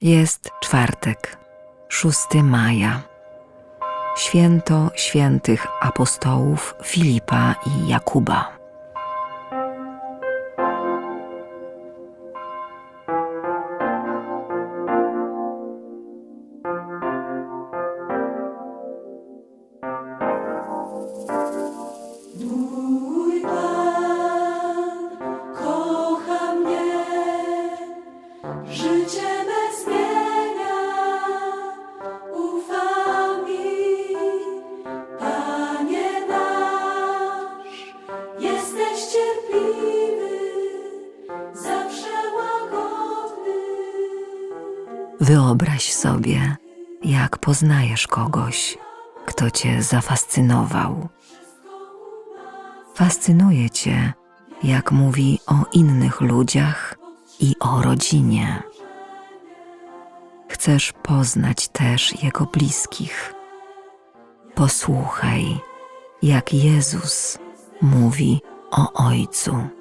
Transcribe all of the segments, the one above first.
Jest czwartek, 6 maja. Święto świętych apostołów Filipa i Jakuba. Wyobraź sobie, jak poznajesz kogoś, kto cię zafascynował. Fascynuje cię, jak mówi o innych ludziach i o rodzinie. Chcesz poznać też jego bliskich. Posłuchaj, jak Jezus mówi o Ojcu.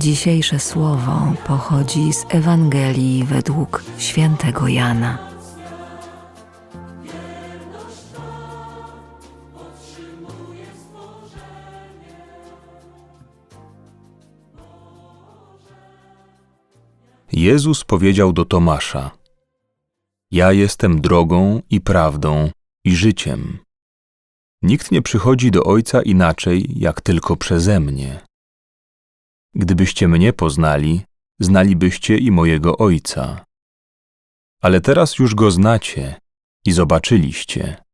Dzisiejsze słowo pochodzi z Ewangelii według świętego Jana. Jezus powiedział do Tomasza: Ja jestem drogą i prawdą i życiem. Nikt nie przychodzi do Ojca inaczej, jak tylko przeze mnie. Gdybyście mnie poznali, znalibyście i mojego Ojca. Ale teraz już go znacie i zobaczyliście.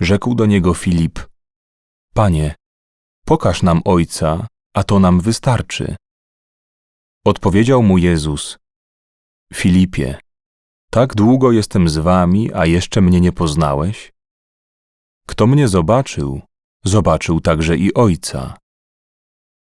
Rzekł do niego Filip: Panie, pokaż nam Ojca, a to nam wystarczy. Odpowiedział mu Jezus: Filipie, tak długo jestem z wami, a jeszcze mnie nie poznałeś? Kto mnie zobaczył, zobaczył także i Ojca.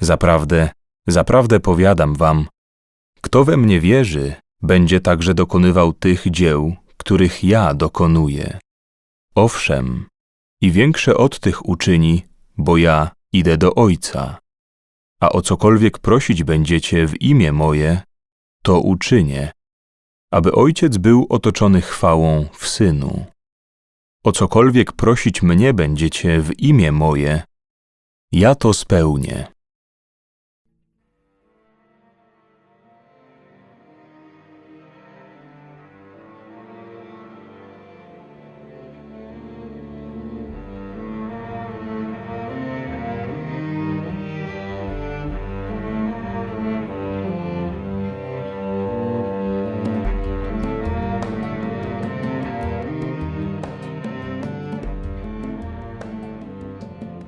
Zaprawdę, zaprawdę powiadam wam, kto we mnie wierzy, będzie także dokonywał tych dzieł, których ja dokonuję. Owszem, i większe od tych uczyni, bo ja idę do Ojca a o cokolwiek prosić będziecie w imię moje, to uczynię, aby Ojciec był otoczony chwałą w Synu. O cokolwiek prosić mnie będziecie w imię moje, ja to spełnię.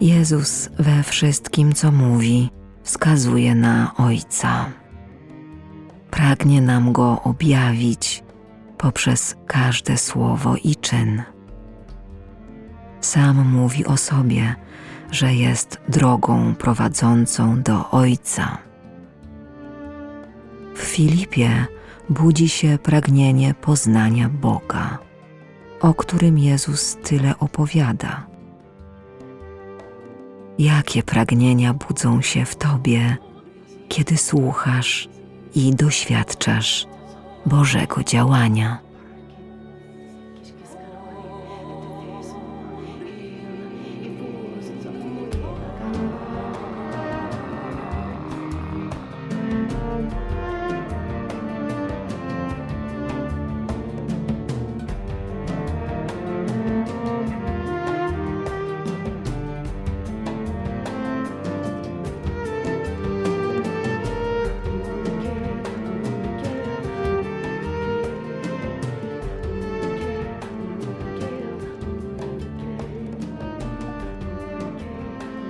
Jezus we wszystkim, co mówi, wskazuje na Ojca. Pragnie nam go objawić poprzez każde słowo i czyn. Sam mówi o sobie, że jest drogą prowadzącą do Ojca. W Filipie budzi się pragnienie poznania Boga. o którym Jezus tyle opowiada. Jakie pragnienia budzą się w Tobie, kiedy słuchasz i doświadczasz Bożego działania?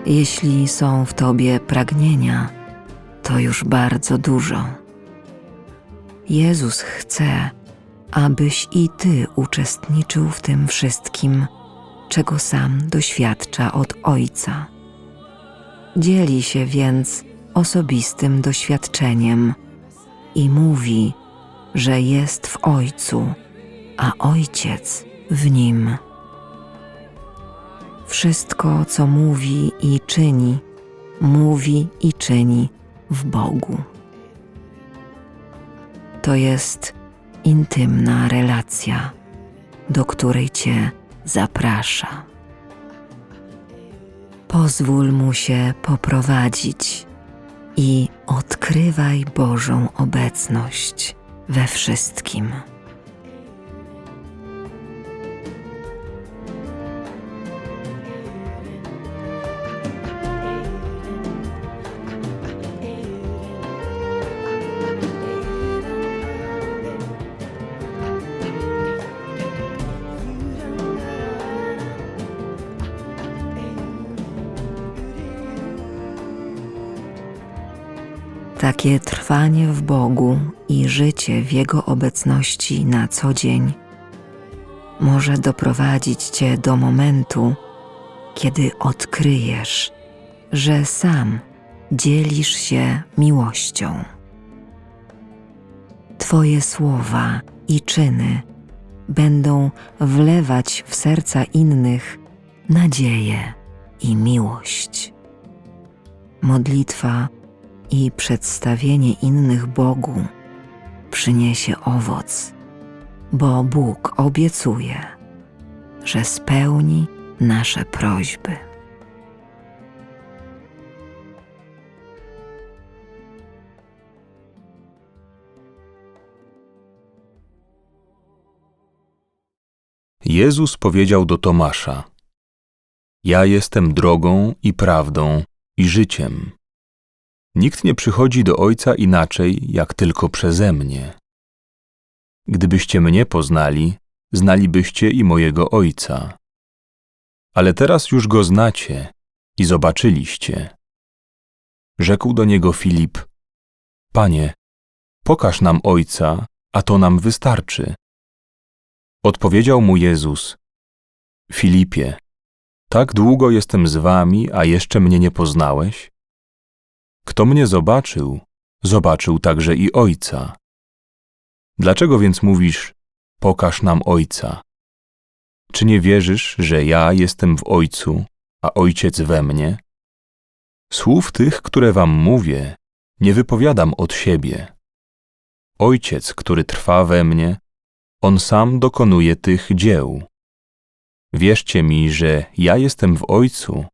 Jeśli są w Tobie pragnienia, to już bardzo dużo. Jezus chce, abyś i Ty uczestniczył w tym wszystkim, czego sam doświadcza od Ojca. Dzieli się więc osobistym doświadczeniem i mówi, że jest w Ojcu, a Ojciec w Nim. Wszystko, co mówi i czyni, mówi i czyni w Bogu. To jest intymna relacja, do której Cię zaprasza. Pozwól mu się poprowadzić i odkrywaj Bożą obecność we wszystkim. Takie trwanie w Bogu i życie w Jego obecności na co dzień może doprowadzić Cię do momentu, kiedy odkryjesz, że sam dzielisz się miłością. Twoje słowa i czyny będą wlewać w serca innych nadzieję i miłość. Modlitwa i przedstawienie innych Bogu przyniesie owoc, bo Bóg obiecuje, że spełni nasze prośby. Jezus powiedział do Tomasza: Ja jestem drogą i prawdą i życiem. Nikt nie przychodzi do Ojca inaczej, jak tylko przeze mnie. Gdybyście mnie poznali, znalibyście i mojego Ojca. Ale teraz już go znacie i zobaczyliście. Rzekł do niego Filip: Panie, pokaż nam Ojca, a to nam wystarczy. Odpowiedział mu Jezus: Filipie, tak długo jestem z wami, a jeszcze mnie nie poznałeś? Kto mnie zobaczył, zobaczył także i Ojca. Dlaczego więc mówisz: Pokaż nam Ojca? Czy nie wierzysz, że ja jestem w Ojcu, a Ojciec we mnie? Słów tych, które wam mówię, nie wypowiadam od siebie. Ojciec, który trwa we mnie, on sam dokonuje tych dzieł. Wierzcie mi, że ja jestem w Ojcu,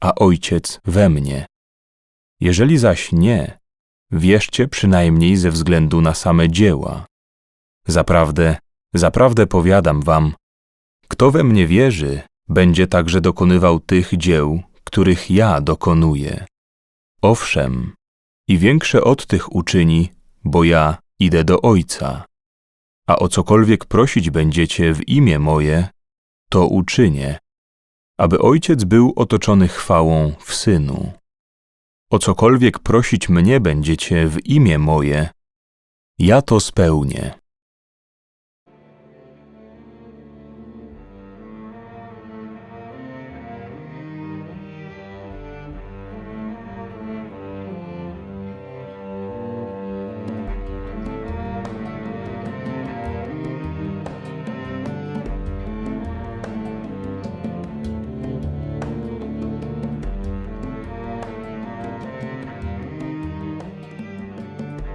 a Ojciec we mnie. Jeżeli zaś nie, wierzcie przynajmniej ze względu na same dzieła. Zaprawdę, zaprawdę powiadam wam, kto we mnie wierzy, będzie także dokonywał tych dzieł, których ja dokonuję. Owszem, i większe od tych uczyni, bo ja idę do Ojca. A o cokolwiek prosić będziecie w imię moje, to uczynię, aby Ojciec był otoczony chwałą w Synu. O cokolwiek prosić mnie będziecie w imię moje, ja to spełnię.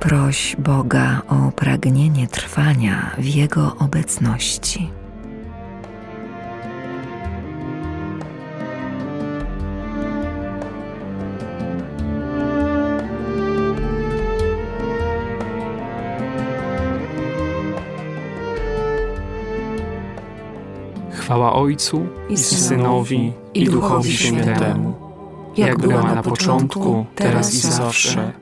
Proś Boga o pragnienie trwania w Jego obecności. Chwała Ojcu i Synowi i Duchowi Świętemu, jak była na początku, teraz i zawsze,